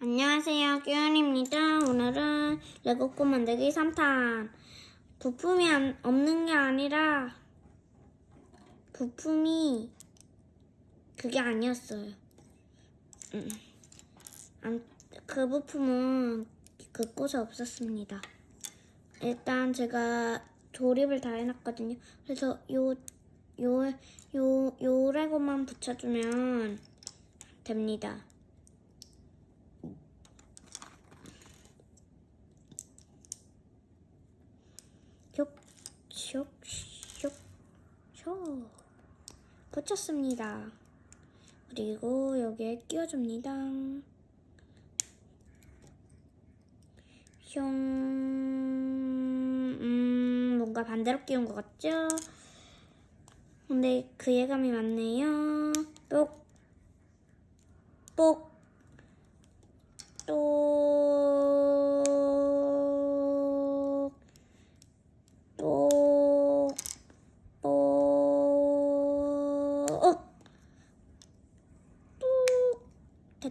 안녕하세요. 규현입니다. 오늘은 레고꽃 만들기 3탄. 부품이 안, 없는 게 아니라 부품이 그게 아니었어요. 음. 그 부품은 그 곳에 없었습니다. 일단 제가 조립을 다 해놨거든요. 그래서 요 요, 요, 요 레고만 붙여주면 됩니다. 쇽, 쇽, 쇽, 쇽. 붙였습니다. 그리고 여기에 끼워줍니다. 형, 음, 뭔가 반대로 끼운 것 같죠? 근데 그 예감이 맞네요. 뽁, 뽁.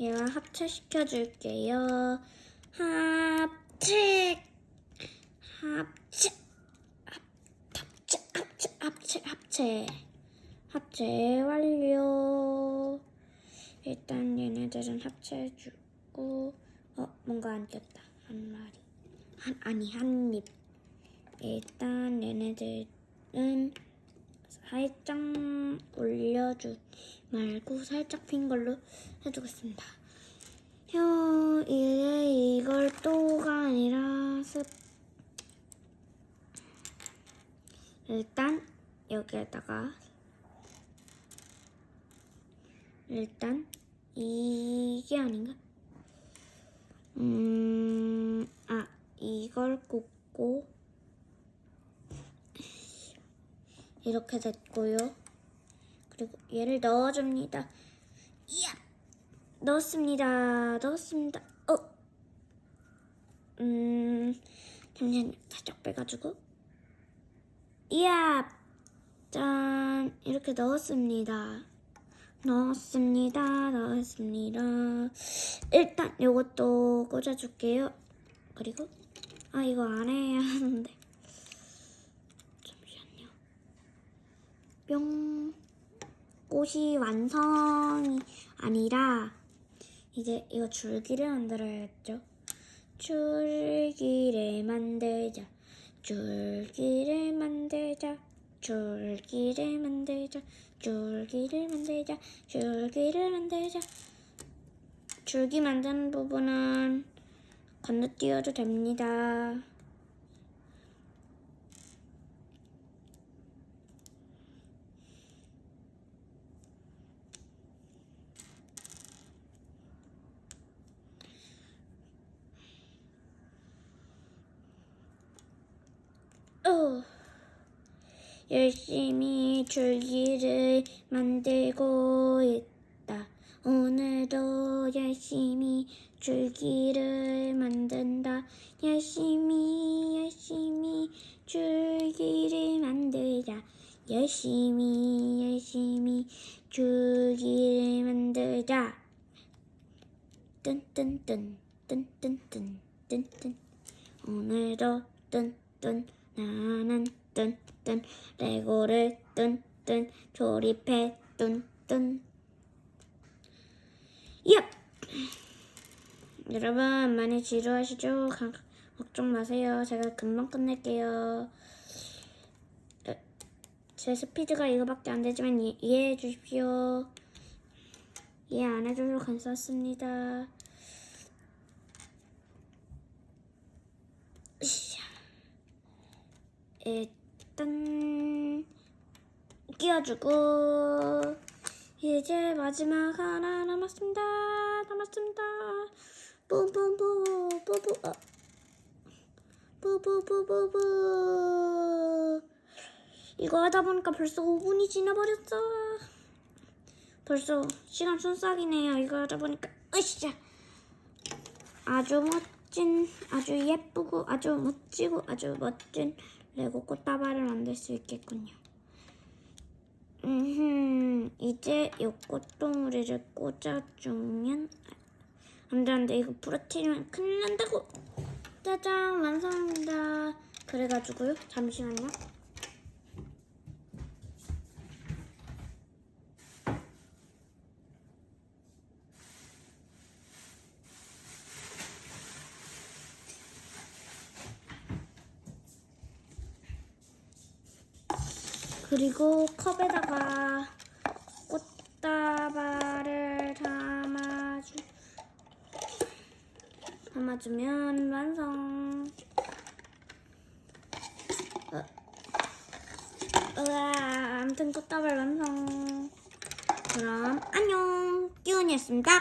얘랑 합체시켜 줄게요. 합체! 합체! 합- 합체, 합체, 합체, 합체. 합체 완료. 일단 얘네들은 합체해주고, 어, 뭔가 안 꼈다. 한 마리. 한, 아니, 한 입. 일단 얘네들은 살짝 올려주 말고 살짝 핀 걸로 해주겠습니다. 혀, 이게 이걸 또가 아니라 습. 일단 여기에다가 일단 이게 아닌가? 음, 아 이걸 꽂고 이렇게 됐고요. 그리고 얘를 넣어줍니다. 이야, 넣었습니다. 넣었습니다. 어, 음, 잠시만요. 살짝 빼가지고. 이야, 짠, 이렇게 넣었습니다. 넣었습니다. 넣었습니다. 일단 요것도 꽂아줄게요. 그리고 아 이거 안 해야 하는데 잠시만요. 뿅 꽃이 완성이 아니라 이제 이거 줄기를 만들어야겠죠. 줄기를 만들자. 줄기를 만들자. 줄기를 만들자. 줄기를 만들자. 줄기를 만들자. 줄기 만드는 부분은 건너뛰어도 됩니다. 어. 열심히 줄기를 만들고 있다. 오늘도 열심히 줄기를 만든다. 열심히 열심히 줄기를 만들자. 열심히 열심히 줄기를 만들자. 뜬뜬뜬 뜬뜬뜬 뜬뜬 오늘도 뜬뜬 나는 뜬뜬 레고를 뜬뜬 조립해 뜬뜬 얍! 여러분 많이 지루하시죠? 가- 걱정 마세요. 제가 금방 끝낼게요. 어, 제 스피드가 이거밖에 안 되지만 이, 이해해 주십시오. 이해 안 해줘서 감사했습니다. 으쌰. 일단 끼워주고 이제 마지막 하나 남았습니다. 남았습니다. 뿜뿜뿌 뿌뿌 어. 뿌뿌뿌뿌뿌 이거 하다 보니까 벌써 5분이 지나버렸어 벌써 시간 순삭이네요 이거 하다 보니까 으쌰 아주 멋진 아주 예쁘고 아주 멋지고 아주 멋진 레고 꽃다발을 만들 수 있겠군요. 음 이제 요 꽃동무리를 꽂아주면 안돼 안돼 이거 부러뜨리면 큰일 난다고. 짜잔 완성입니다. 그래가지고요 잠시만요 그리고 컵에다가 꽃다발을 담아주 담아주면 완성. 어. 우와, 아무튼 꽃다발 완성. 그럼 안녕, 끼운이었습니다.